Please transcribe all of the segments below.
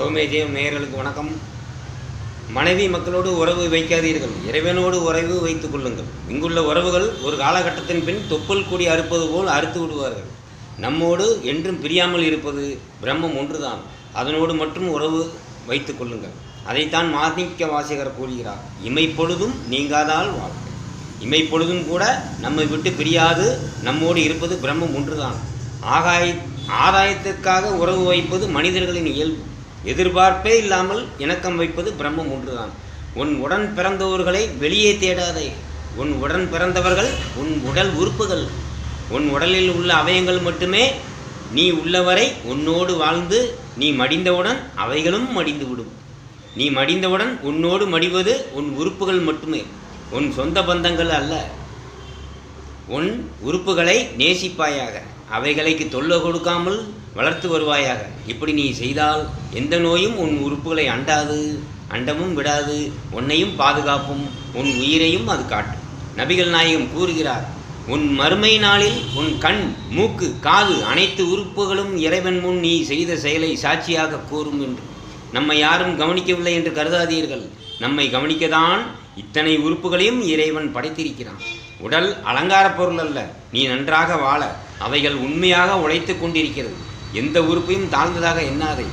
தவமே ஜெயம் நேயர்களுக்கு வணக்கம். மனைவி மக்களோடு உறவு வைக்காதீர்கள். இறைவனோடு உறவு வைத்துக் கொள்ளுங்கள். இங்குள்ள உறவுகள் ஒரு காலகட்டத்தின் பின் தொப்புள் கூடி அறுப்பது போல் அறுத்து விடுவார்கள். நம்மோடு என்றும் பிரியாமல் இருப்பது பிரம்மம் ஒன்றுதான். அதனோடு மட்டும் உறவு வைத்துக் கொள்ளுங்கள். அதைத்தான் மாணிக்க வாசகர் கூறுகிறார் இமைப்பொழுதும் நீங்காதால் வாழ்க்கை இமைப்பொழுதும் கூட நம்மை விட்டு பிரியாது. நம்மோடு இருப்பது பிரம்மம் ஒன்றுதான். ஆகாய ஆதாயத்திற்காக உறவு வைப்பது மனிதர்களின் இயல்பு. எதிர்பார்ப்பே இல்லாமல் இணக்கம் வைப்பது பிரம்மம் ஒன்றுதான். உன் உடன் பிறந்தவர்களை வெளியே தேடாதே. உன் உடன் பிறந்தவர்கள் உன் உடல் உறுப்புகள். உன் உடலில் உள்ள அவயங்கள் மட்டுமே நீ உள்ளவரை உன்னோடு வாழ்ந்து நீ மடிந்தவுடன் அவைகளும் மடிந்து விடும் நீ மடிந்தவுடன் உன்னோடு மடிவது உன் உறுப்புகள் மட்டுமே. உன் சொந்த பந்தங்கள் அல்ல. உன் உறுப்புகளை நேசிப்பாயாக. அவைகளுக்கு தொல்லை கொடுக்காமல் வளர்த்து வருவாயாக. இப்படி நீ செய்தால் எந்த நோயும் உன் உறுப்புகளை அண்டாது அண்டமும் விடாது உன்னையும் பாதுகாப்பும் உன் உயிரையும் அது காட்டும். நபிகள் நாயகம் கூறுகிறார் உன் மறுமை நாளில் உன் கண் மூக்கு காது அனைத்து உறுப்புகளும் இறைவன் முன் நீ செய்த செயலை சாட்சியாக கூறும் என்று. நம்மை யாரும் கவனிக்கவில்லை என்று கருதாதீர்கள். நம்மை கவனிக்கதான் இத்தனை உறுப்புகளையும் இறைவன் படைத்திருக்கிறான். உடல் அலங்கார பொருள் அல்ல நீ நன்றாக வாழ. அவைகள் உண்மையாக உழைத்து கொண்டிருக்கிறது. எந்த உறுப்பையும் தாழ்ந்ததாக எண்ணாதே.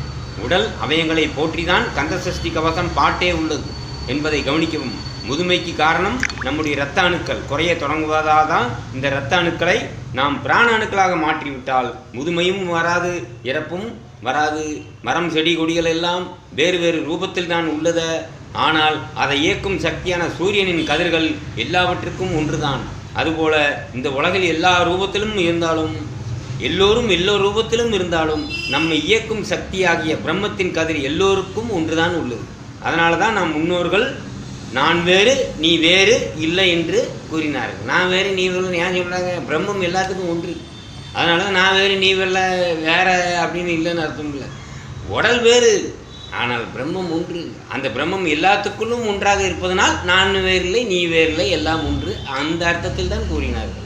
உடல் அவயங்களை போற்றிதான் கந்தசஷ்டி கவசம் பாட்டே உள்ளது என்பதை கவனிக்கவும். முதுமைக்கு காரணம் நம்முடைய இரத்த அணுக்கள் குறைய தொடங்குவதால் தான் இந்த இரத்த அணுக்களை நாம் பிராண அணுக்களாக மாற்றிவிட்டால் முதுமையும் வராது இறப்பும் வராது. மரம் செடி கொடிகள் எல்லாம் வேறு வேறு ரூபத்தில் தான் உள்ளத. ஆனால் அதை இயக்கும் சக்தியான சூரியனின் கதிர்கள் எல்லாவற்றுக்கும் ஒன்றுதான். அதுபோல இந்த உலகில் எல்லா ரூபத்திலும் இருந்தாலும் எல்லோரும் எல்லோ ரூபத்திலும் இருந்தாலும் நம்மை இயக்கும் சக்தியாகிய பிரம்மத்தின் கதிர் எல்லோருக்கும் ஒன்றுதான் உள்ளது. அதனால தான் நம் முன்னோர்கள் நான் வேறு நீ வேறு இல்லை என்று கூறினார்கள். நான் வேறு நீ வேறு ஏன் சொல்கிறாங்க பிரம்மம் எல்லாத்துக்கும் ஒன்று. அதனால தான் நான் வேறு நீ வேற வேற அப்படின்னு இல்லைன்னு அர்த்தம் இல்லை. உடல் வேறு ஆனால் பிரம்மம் ஒன்று. அந்த பிரம்மம் எல்லாத்துக்குள்ளும் ஒன்றாக இருப்பதனால் நான் வேறில்லை நீ வேறில்லை எல்லாம் ஒன்று. அந்த அர்த்தத்தில் தான் கூறினார்கள்.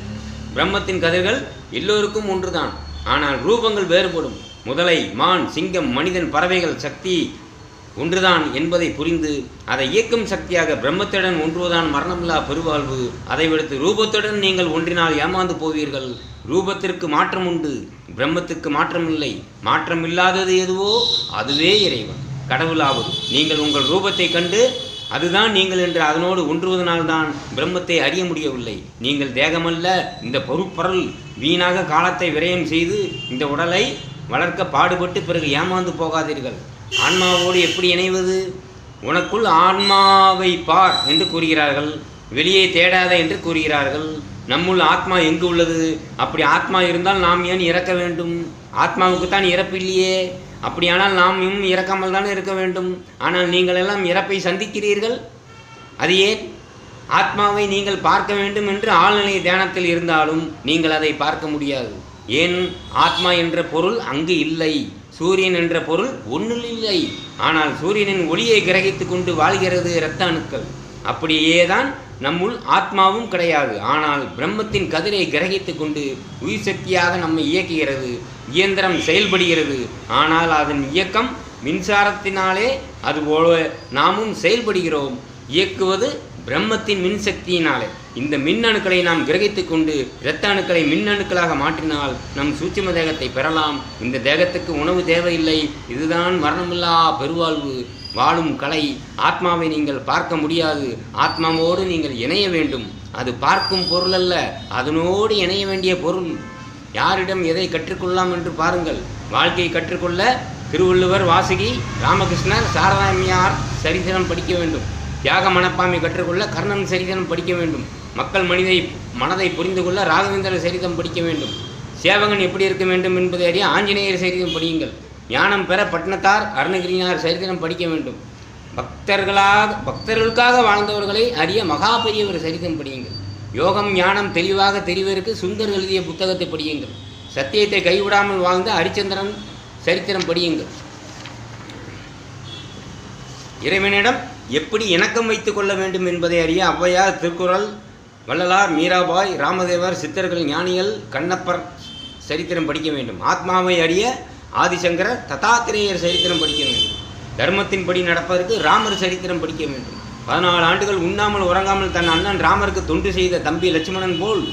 பிரம்மத்தின் கதிர்கள் எல்லோருக்கும் ஒன்றுதான். ஆனால் ரூபங்கள் வேறுபடும். முதலை மான் சிங்கம் மனிதன் பறவைகள் சக்தி ஒன்றுதான் என்பதை புரிந்து அதை இயக்கும் சக்தியாக பிரம்மத்துடன் ஒன்றுவதான் மரணமில்லா பெருவாழ்வு. அதை விடுத்து ரூபத்துடன் நீங்கள் ஒன்றினால் ஏமாந்து போவீர்கள். ரூபத்திற்கு மாற்றம் உண்டு. பிரம்மத்துக்கு மாற்றமில்லை. மாற்றமில்லாதது எதுவோ? அதுவே இறைவன். கடவுளாவது நீங்கள் உங்கள் ரூபத்தை கண்டு அதுதான் நீங்கள் என்று அதனோடு ஒன்றுவதனால்தான் பிரம்மத்தை அறிய முடியவில்லை. நீங்கள் தேகமல்ல இந்த பொறுப்பொருள் வீணாக காலத்தை விரயம் செய்து இந்த உடலை வளர்க்க பாடுபட்டு பிறகு ஏமாந்து போகாதீர்கள். ஆன்மாவோடு எப்படி இணைவது? உனக்குள் ஆன்மாவை பார் என்று கூறுகிறார்கள். வெளியே தேடாத என்று கூறுகிறார்கள். நம்முள் ஆத்மா எங்கு உள்ளது? அப்படி ஆத்மா இருந்தால் நாம் ஏன் இறக்க வேண்டும்? ஆத்மாவுக்கு தான் இறப்பு இல்லையே. அப்படியானால் நாம் இன்னும் இறக்காமல் தானே இருக்க வேண்டும். ஆனால் நீங்கள் எல்லாம் இறப்பை சந்திக்கிறீர்கள்? அது ஏன்? ஆத்மாவை நீங்கள் பார்க்க வேண்டும் என்று ஆழ்நிலை தியானத்தில் இருந்தாலும் நீங்கள் அதை பார்க்க முடியாது. ஏன்? ஆத்மா என்ற பொருள் அங்கு இல்லை. சூரியன் என்ற பொருள் ஒன்றில் இல்லை. ஆனால் சூரியனின் ஒளியை கிரகித்து கொண்டு வாழ்கிறது இரத்த அணுக்கள். அப்படியே தான் நம்முள் ஆத்மாவும் கிடையாது. ஆனால் பிரம்மத்தின் கதிரை கிரகித்து கொண்டு உயிர் சக்தியாக நம்மை இயக்குகிறது இயந்திரம் செயல்படுகிறது. ஆனால் அதன் இயக்கம் மின்சாரத்தினாலே அதுபோல நாமும் செயல்படுகிறோம். இயக்குவது பிரம்மத்தின் மின்சக்தியினாலே. இந்த மின்னணுக்களை நாம் கிரகித்து கொண்டு இரத்த அணுக்களை மின்னணுக்களாக மாற்றினால் நம் சூட்சும தேகத்தை பெறலாம். இந்த தேகத்துக்கு உணவு தேவையில்லை. இதுதான் மரணமில்லா பெருவாழ்வு. வாழும் கலை ஆத்மாவை நீங்கள் பார்க்க முடியாது. ஆத்மாவோடு நீங்கள் இணைய வேண்டும். அது பார்க்கும் பொருள் அல்ல அதனோடு இணைய வேண்டிய பொருள். யாரிடம் எதை கற்றுக்கொள்ளலாம் என்று பாருங்கள். வாழ்க்கையை கற்றுக்கொள்ள திருவள்ளுவர் வாசுகி ராமகிருஷ்ணர் சாரதாமியார் சரித்திரம் படிக்க வேண்டும். தியாக மனப்பான்மை கற்றுக்கொள்ள கர்ணன் சரித்திரம் படிக்க வேண்டும். மக்கள் மனிதை மனதை புரிந்து கொள்ள ராகவேந்திர சரிதம் படிக்க வேண்டும். சேவகன் எப்படி இருக்க வேண்டும் என்பதை அறிய ஆஞ்சநேயர் சரிதம் படியுங்கள். ஞானம் பெற பட்டணத்தார் அருணகிரினார் சரித்திரம் படிக்க வேண்டும். பக்தர்களாக பக்தர்களுக்காக வாழ்ந்தவர்களை அறிய மகா பெரியவர் சரிதம் படியுங்கள். யோகம் ஞானம் தெளிவாக தெரிவதற்கு சுந்தர் எழுதிய புத்தகத்தை படியுங்கள். சத்தியத்தை கைவிடாமல் வாழ்ந்த ஹரிச்சந்திரன் சரித்திரம் படியுங்கள். இறைவனிடம் எப்படி இணக்கம் வைத்து கொள்ள வேண்டும் என்பதை அறிய ஔவையார் திருக்குறள் வள்ளலார் மீராபாய் ராமதேவர் சித்தர்கள் ஞானிகள் கண்ணப்பர் சரித்திரம் படிக்க வேண்டும். ஆத்மாவை அறிய ஆதிசங்கரர் தத்தாத்திரேயர் சரித்திரம் படிக்க வேண்டும். தர்மத்தின்படி நடப்பதற்கு ராமர் சரித்திரம் படிக்க வேண்டும். பதினாலு ஆண்டுகள் உண்ணாமல் உறங்காமல் தன் அண்ணன் ராமருக்கு தொண்டு செய்த தம்பி லட்சுமணன் போல்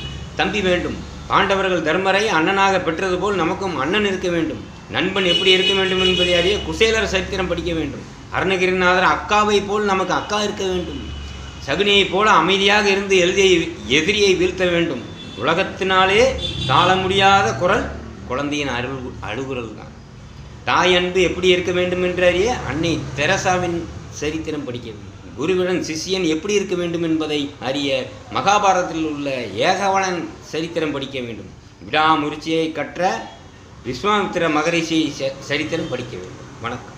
தம்பி வேண்டும். பாண்டவர்கள் தர்மரை அண்ணனாக பெற்றது போல் நமக்கும் அண்ணன் இருக்க வேண்டும். நண்பன் எப்படி இருக்க வேண்டும் என்பதை அறிய குசேலர் சரித்திரம் படிக்க வேண்டும். அருணகிரிநாதர் அக்காவை போல் நமக்கு அக்கா இருக்க வேண்டும். சகுனியைப் போல அமைதியாக இருந்து எழுதிய எதிரியை வீழ்த்த வேண்டும். உலகத்தினாலே தாழ முடியாத குரல் குழந்தையின் அருள் அழுகுரல் தான். தாய் அன்பு எப்படி இருக்க வேண்டும் என்று அறிய அன்னை தெரசாவின் சரித்திரம் படிக்க வேண்டும். குருவிடன் சிஷ்யன் எப்படி இருக்க வேண்டும் என்பதை அறிய மகாபாரதத்தில் உள்ள ஏகவனன் சரித்திரம் படிக்க வேண்டும். விடாமுயற்சியை கற்ற விஸ்வாமித்திர மகரிஷி ச- சரித்திரம் படிக்க வேண்டும். வணக்கம்.